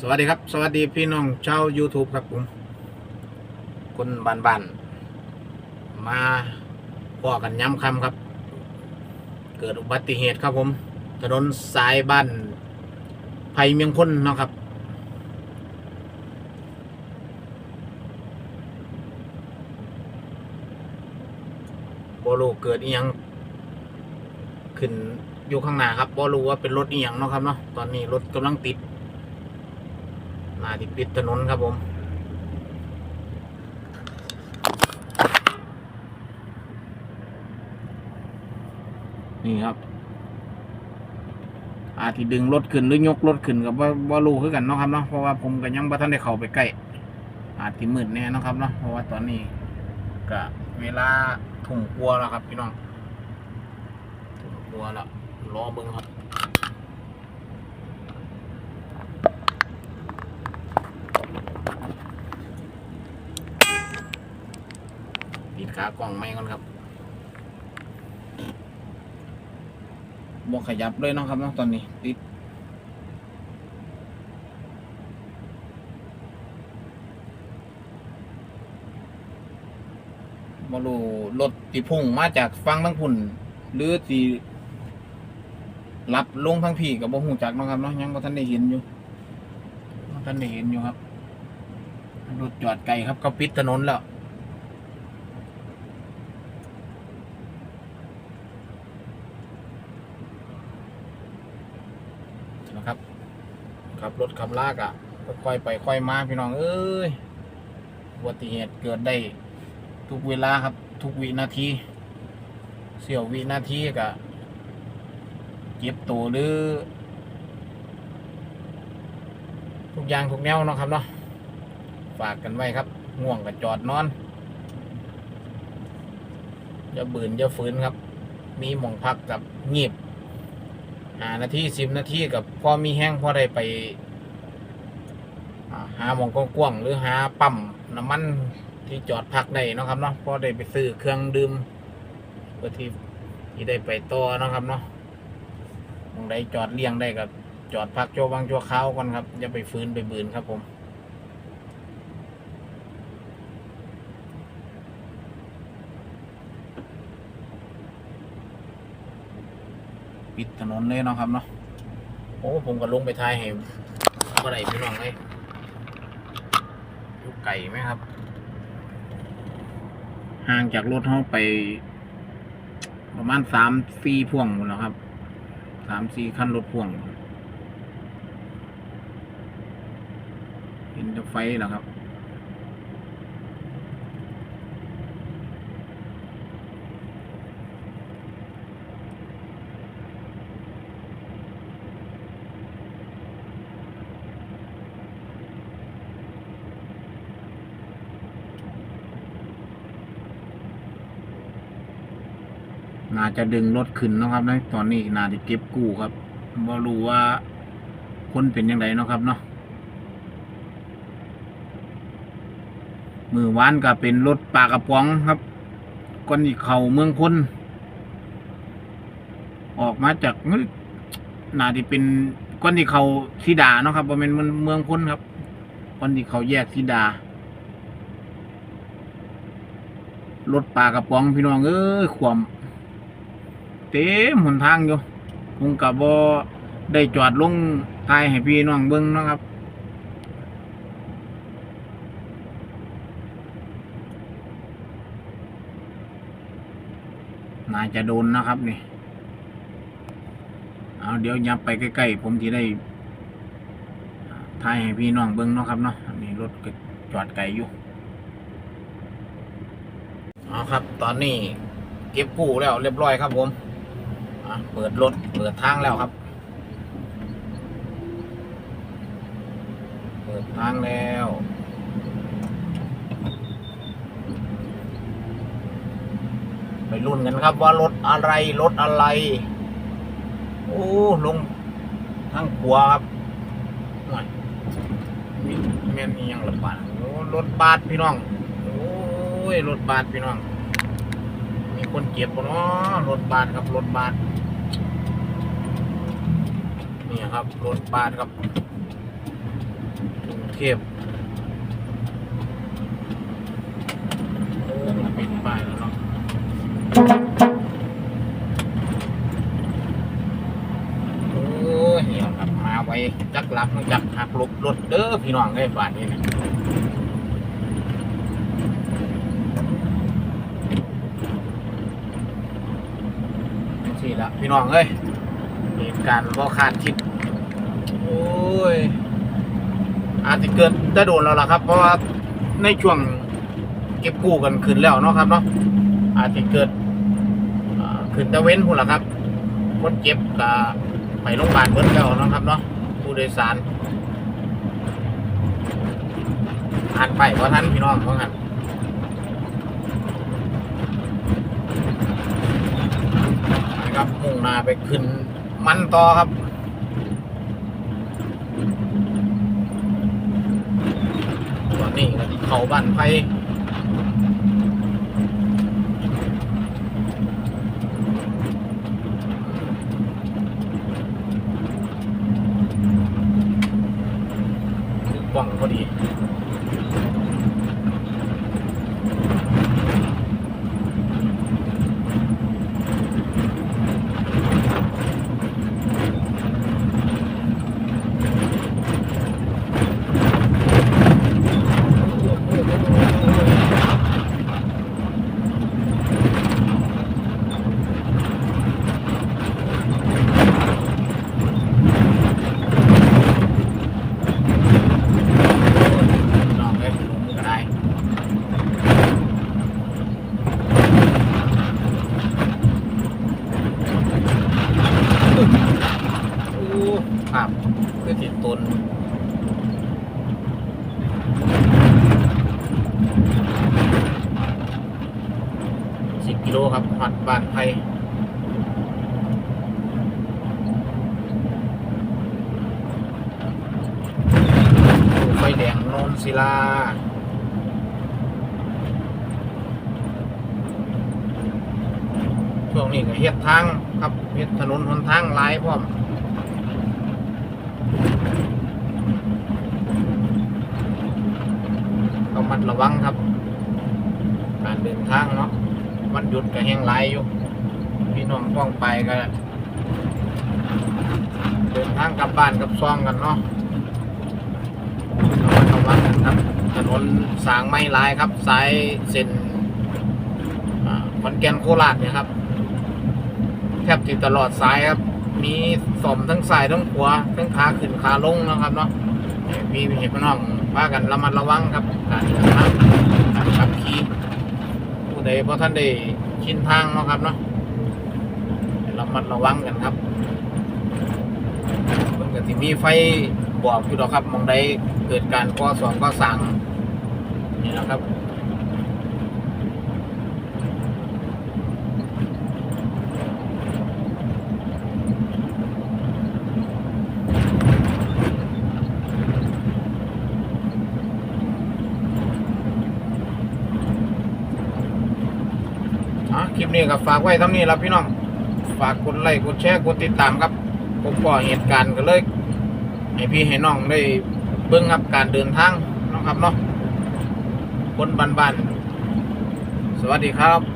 สวัสดีครับ สวัสดีพี่น้องชาว YouTube ครับผมคนบ้านบานๆมาพอกันย้ำคำครับ เกิดอุบัติเหตุครับผม ถนนสายบ้านไผ่เมียงพ้นเนาะครับบรูเกิดอียังขึ้นอยู่ข้างหน้าครับบรู้ว่าเป็นรถอียังเนาะครับเนาะตอนนี้รถกำลังติด น้าที่ปิดถนนครับผมนี่ครับ อาจที่ดึงรถขึ้นหรือยกรถขึ้นกับว่าว่ารู้คือกันเนาะครับเนาะ เพราะว่าผมก็ยังบ่ทันได้เข้าไปใกล้ อาจที่มืดแน่นะครับเนาะ เพราะว่าตอนนี้ก็เวลาทุ่มกลัวแล้วครับพี่น้องทุ่มกลัวแล้วรอเบิ่งครับ ปิด ขากล่องไม่ก่อนครับบอกขยับเลยเนาะครับเนาะตอนนี้ติดบอลูรถตีพุ่งมาจากฟังทั้งพุ่น หรือตีรับลงทั้งพี่กับบ่หูจักเนาะครับเนาะยังบ่ทันได้เห็นอยู่บ่ทันได้เห็นอยู่ครับรถจอดไกลครับเขาปิดถนนแล้ว นะครับขับรถขับลากอะ่ะค่อยไปค่อยมาพี่น้องเอ้ยอุบัติเหตุเกิดได้ ทุกเวลาครับ ทุกวินาทีเสี้ยววินาทีกะเจ็บตัวหรือ ทุกอย่างทุกแนวเนาะครับเนาะฝากกันไว้ครับง่วงกับจอดนอนอย่าบืนอย่าฝืนครับ มีหมองพักกับเงียบ หานาทีสิบนาทีกับพอมีแห้งพอได้ไปหาหมองกว้างๆหรือหาปั๊มน้ำมันที่จอดพักได้นะครับเนาะพอได้ไปซื้อเครื่องดื่มเพื่อที่ที่ได้ไปต่อนะครับเนาะมองใดจอดเลี้ยงได้กับจอดพักโจวบางโจวข้าวก่อนครับอย่าไปฟื้นไปบืนครับผม ปิดถนนเลยเนาะครับเนาะโอ้ผมก็ลงไปทายให้ก็ได้พี่น้องเลยอยู่ไก่ไหมครับ ห่างจากรถเขาไป ประมาณสามสี่พ่วงหมดแล้วครับสามสี่ขั้นรถพ่วงเห็นจะไฟแล้วครับ น่าจะดึงรถขึ้นนะครับในตอนนี้น่าจะเก็บกู้ครับบ่รู้ว่าคนเป็นยังไงนะครับเนาะมือวานก็เป็นรถปลากระป๋องครับก้อนอีกเขาเมืองพ้นออกมาจากเฮ้ยน่าจะเป็นก้อนที่เขาสีดาเนาะครับบ่แม่นเมืองเมืองพ้นครับก้อนที่เขาแยกสีดารถปลากระป๋องพี่น้องเอ้ยขวม เต็มหนทางอยู่ผมกับบอได้จอดลงทายให้พี่น้องเบิ้งนะครับ น่าจะโดนนะครับนี่ เอาเดี๋ยวยับไปใกล้ๆ ผมที่ได้ทายให้พี่น้องเบิ้งนะครับเนาะอันนี่รถก็จอดไกลอยู่เอาครับ ตอนนี้เก็บกู้แล้วเรียบร้อยครับผม เปิดรถ เปิดทางแล้วครับ เปิดทางแล้วไปรุ่นกันครับว่ารถอะไร รถอะไร โอ้ลงทางขวาครับหน่อยมีแม่นอีหยังรถบาทโอ้รถบาทพี่น้อง โอ้ยรถบาทพี่น้อง มีคนเก็บปะเนาะรถบาทครับรถบาทนี่ครับรถบาทครับเทพโอ้มันปิดป้ายแล้วเนาะโอ้เหี่ยวครับมาไว้จักหลักมันจักหักลบรถเด้อพี่น้องได้บาทนี้นะสี่ละ พี่น้องเอ้ยเหตุการณ์บ่คาดคิด โอ้ย อาจจะเกิดได้โดนแล้วล่ะครับ เพราะว่าในช่วงเก็บกู้กันขึ้นแล้วเนาะครับเนาะอาจจะเกิดขึ้นตะเว้นพุ่นล่ะครับคนเจ็บกับไปโรงพยาบาลเบิดแล้วเนาะครับเนาะผู้โดยสารอ่านไปเพราะท่านพี่น้องเพราะงั้นนะครับมุ่ งหน้าไปขึ้นมันต่อครับตอนนี้เขาบ้านไผ่ถึงบ้องพอดี น้องเอ้ยลงมือก็ได้ โอ้ครับคือติดตนสิบกิโลครับหัดบ้านไผ่ไฟแดงโนนศิลาช่วงนี้ก็เฮ็ดทางครับเฮ็ดถนนหนทางหลายพร้อมต้อง มัดระวังครับ การเดินทางเนาะวันหยุดก็แห้งหลอยู่พี่น้องต้องไปก็เดินทางกลับบ้านกลับซ่องกันเนาะระมัดระวังกันครับถนนสางไม่ลายครับสายเส้นขอนแก่นโคราชเนี่ยครับแทบจะตลอดสายครับ มีสมทั้งสายทั้งขวาทั้งขาขึ้นขาลงนะครับเนาะให้พี่เห็นพี่น้อง พากันระมัดระวังครับการการขับขี่ผู้ใดเพราะท่านได้ชินทางเนาะครับเนาะระมัดระวังกันครับมันก็ที่มีไฟบอกอยู่ดอกครับมองใดเกิดการก่อสร้างก่อสร้างนี่นะครับ นี้ก็ฝากไว้ทำนี้แล้วพี่น้องฝากกดไลค์กดแชร์กดติดตามครับผมก็เหตุการณ์ก็เลยให้พี่ให้น้องได้เบิ่งครับการเดินทางนะครับเนาะคนบ้านๆสวัสดีครับ